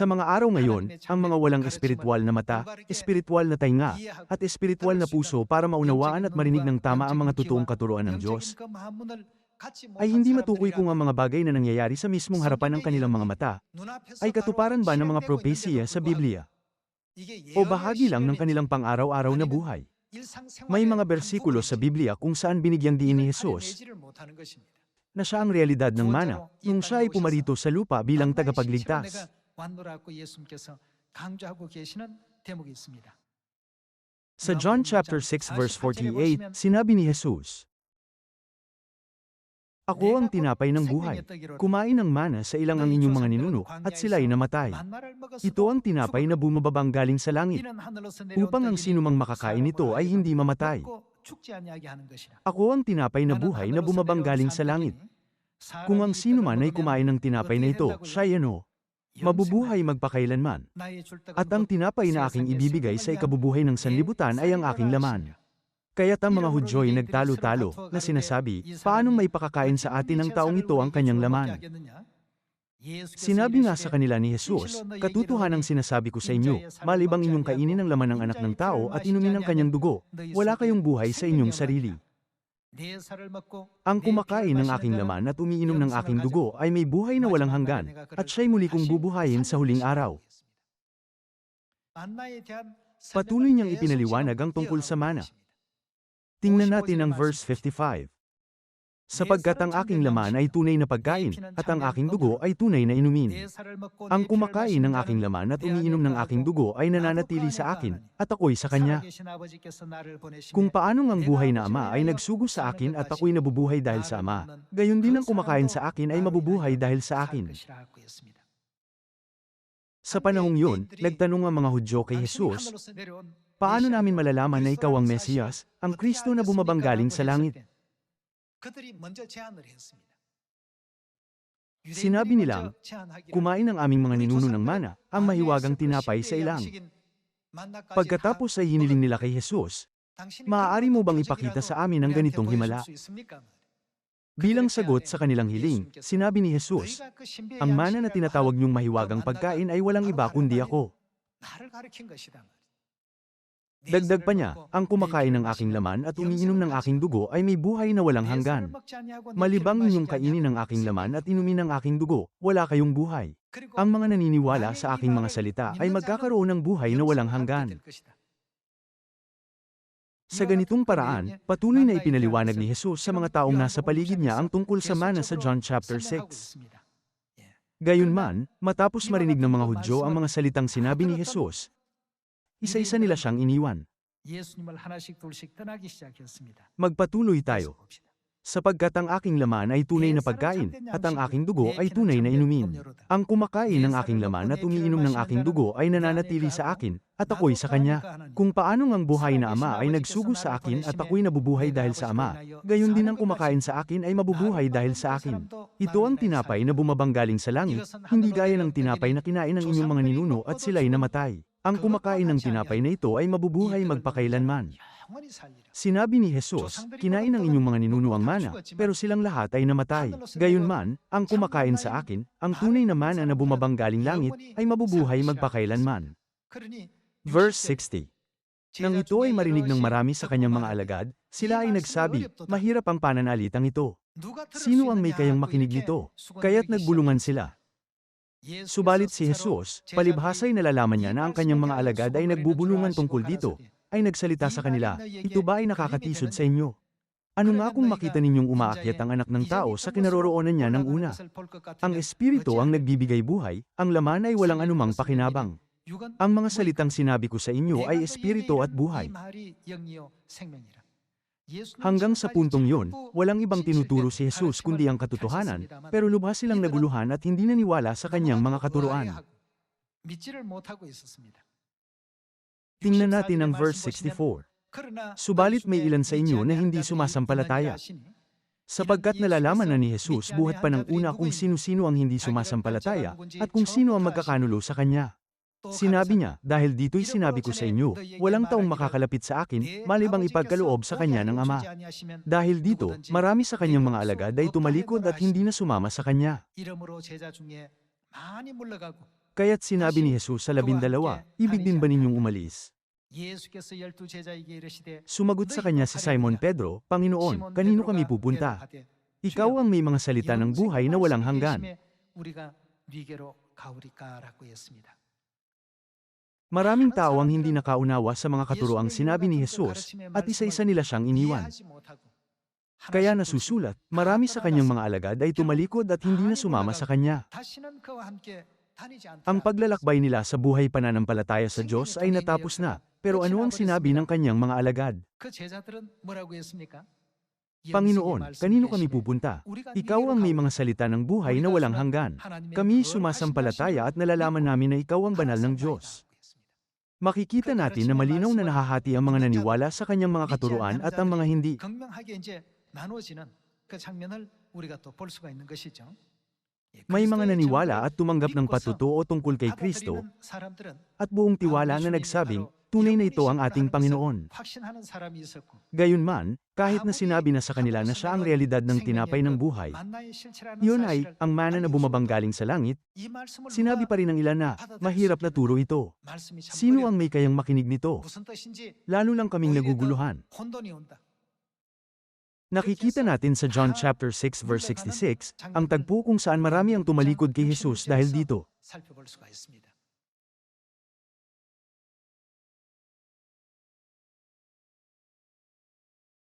Sa mga araw ngayon, ang mga walang espiritual na mata, espiritual na tainga, at espiritual na puso para maunawaan at marinig ng tama ang mga totoong katuruan ng Diyos, ay hindi matukoy kung ang mga bagay na nangyayari sa mismong harapan ng kanilang mga mata ay katuparan ba ng mga propesiya sa Biblia? O bahagi lang ng kanilang pang-araw-araw na buhay. May mga bersikulo sa Biblia kung saan binigyang diin ni Jesus na siya ang realidad ng mana nung siya ay pumarito sa lupa bilang tagapagligtas. Sa John chapter 6 verse 48, sinabi ni Jesus, Ako ang tinapay ng buhay. Kumain ng mana sa ilang ang inyong mga ninuno at sila'y namatay. Ito ang tinapay na bumababang galing sa langit upang ang sinumang makakain nito ay hindi mamatay. Ako ang tinapay na buhay na bumabang galing sa langit. Kung ang sino man ay kumain ng tinapay na ito, siya ano, mabubuhay magpakailanman. At ang tinapay na aking ibibigay sa ikabubuhay ng sanlibutan ay ang aking laman. Kaya't ang mga Hudyo ay nagtalo-talo na sinasabi, paanong may pakakain sa atin ng taong ito ang kanyang laman? Sinabi nga sa kanila ni Jesus, katutuhanang sinasabi ko sa inyo, malibang inyong kainin ang laman ng anak ng tao at inumin ang kanyang dugo, wala kayong buhay sa inyong sarili. Ang kumakain ng aking laman at umiinom ng aking dugo ay may buhay na walang hanggan, at siya'y muli kong bubuhayin sa huling araw. Patuloy niyang ipinaliwanag ang tungkol sa mana. Tingnan natin ang verse 55. Sapagkat ang aking laman ay tunay na pagkain, at ang aking dugo ay tunay na inumin. Ang kumakain ng aking laman at umiinom ng aking dugo ay nananatili sa akin, at ako'y sa kanya. Kung paanong ang buhay na ama ay nagsugo sa akin at ako'y nabubuhay dahil sa ama, gayon din ang kumakain sa akin ay mabubuhay dahil sa akin. Sa panahong yun, nagtanong ang mga Hudyo kay Jesus, Paano namin malalaman na ikaw ang Mesiyas, ang Kristo na bumabang galing sa langit? Sinabi nilang, kumain ang aming mga ninuno ng mana, ang mahiwagang tinapay sa ilang. Pagkatapos ay hiniling nila kay Jesus, maaari mo bang ipakita sa amin ang ganitong himala? Bilang sagot sa kanilang hiling, sinabi ni Jesus, ang mana na tinatawag niyong mahiwagang pagkain ay walang iba kundi ako. Dagdag pa niya, ang kumakain ng aking laman at umiinom ng aking dugo ay may buhay na walang hanggan. Malibang inyong kainin ng aking laman at inumin ng aking dugo, wala kayong buhay. Ang mga naniniwala sa aking mga salita ay magkakaroon ng buhay na walang hanggan. Sa ganitong paraan, patuloy na ipinaliwanag ni Jesus sa mga taong nasa paligid niya ang tungkol sa mana sa John chapter 6. Gayunman, matapos marinig ng mga Hudyo ang mga salitang sinabi ni Jesus, isa-isa nila siyang iniwan. Magpatuloy tayo. Sapagkat ang aking laman ay tunay na pagkain, at ang aking dugo ay tunay na inumin. Ang kumakain ng aking laman at umiinom ng aking dugo ay nananatili sa akin, at ako'y sa Kanya. Kung paanong ang buhay na Ama ay nagsugo sa akin at ako'y nabubuhay dahil sa Ama, gayon din ang kumakain sa akin ay mabubuhay dahil sa akin. Ito ang tinapay na bumabang galing sa langit, hindi gaya ng tinapay na kinain ng inyong mga ninuno at sila'y namatay. Ang kumakain ng tinapay na ito ay mabubuhay magpakailanman. Sinabi ni Jesus, kinain ng inyong mga ninuno ang mana, pero silang lahat ay namatay. Gayunman, ang kumakain sa akin, ang tunay na mana na bumabang galing langit, ay mabubuhay magpakailanman. Verse 60. Nang ito ay marinig ng marami sa kanyang mga alagad, sila ay nagsabi, mahirap ang pananalitang ito. Sino ang may kayang makinig nito? Kaya't nagbulungan sila. Subalit si Jesus, palibhasa'y nalalaman niya na ang kanyang mga alagad ay nagbubulungan tungkol dito, ay nagsalita sa kanila, ito ba ay nakakatisod sa inyo? Ano nga kung makita ninyong umaakyat ang anak ng tao sa kinaroroonan niya ng una? Ang espiritu ang nagbibigay buhay, ang laman ay walang anumang pakinabang. Ang mga salitang sinabi ko sa inyo ay espiritu at buhay. Hanggang sa puntong yun, walang ibang tinuturo si Jesus kundi ang katotohanan, pero lubha silang naguluhan at hindi naniwala sa kanyang mga katuruan. Tingnan natin ang verse 64. Subalit may ilan sa inyo na hindi sumasampalataya. Sapagkat nalalaman na ni Jesus buhat pa ng una kung sino-sino ang hindi sumasampalataya at kung sino ang magkakanulo sa kanya. Sinabi niya, dahil dito'y sinabi ko sa inyo, walang taong makakalapit sa akin, malibang ipagkaloob sa kanya ng ama. Dahil dito, marami sa kanyang mga alagad ay tumalikod at hindi na sumama sa kanya. Kaya't sinabi ni Jesus sa labindalawa, ibig din ba ninyong umalis? Sumagot sa kanya si Simon Pedro, Panginoon, kanino kami pupunta? Ikaw ang may mga salita ng buhay na walang hanggan. Maraming tao ang hindi nakaunawa sa mga katuroang sinabi ni Jesus, at isa-isa nila siyang iniwan. Kaya nasusulat, marami sa kanyang mga alagad ay tumalikod at hindi na sumama sa kanya. Ang paglalakbay nila sa buhay pananampalataya sa Diyos ay natapos na, pero ano ang sinabi ng kanyang mga alagad? Panginoon, kanino kami pupunta? Ikaw ang may mga salita ng buhay na walang hanggan. Kami sumasampalataya at nalalaman namin na ikaw ang banal ng Diyos. Makikita natin na malinaw na nahahati ang mga naniwala sa kanyang mga katuruan at ang mga hindi. May mga naniwala at tumanggap ng patutuo tungkol kay Kristo at buong tiwala na nagsabing, Tunay na ito ang ating Panginoon. Gayunman, kahit na sinabi na sa kanila na siya ang realidad ng tinapay ng buhay, yun ay, ang mana na bumabang galing sa langit, sinabi pa rin ng ilan na, mahirap na turo ito. Sino ang may kayang makinig nito? Lalo lang kaming naguguluhan. Nakikita natin sa John chapter 6 verse 66 ang tagpo kung saan marami ang tumalikod kay Jesus dahil dito.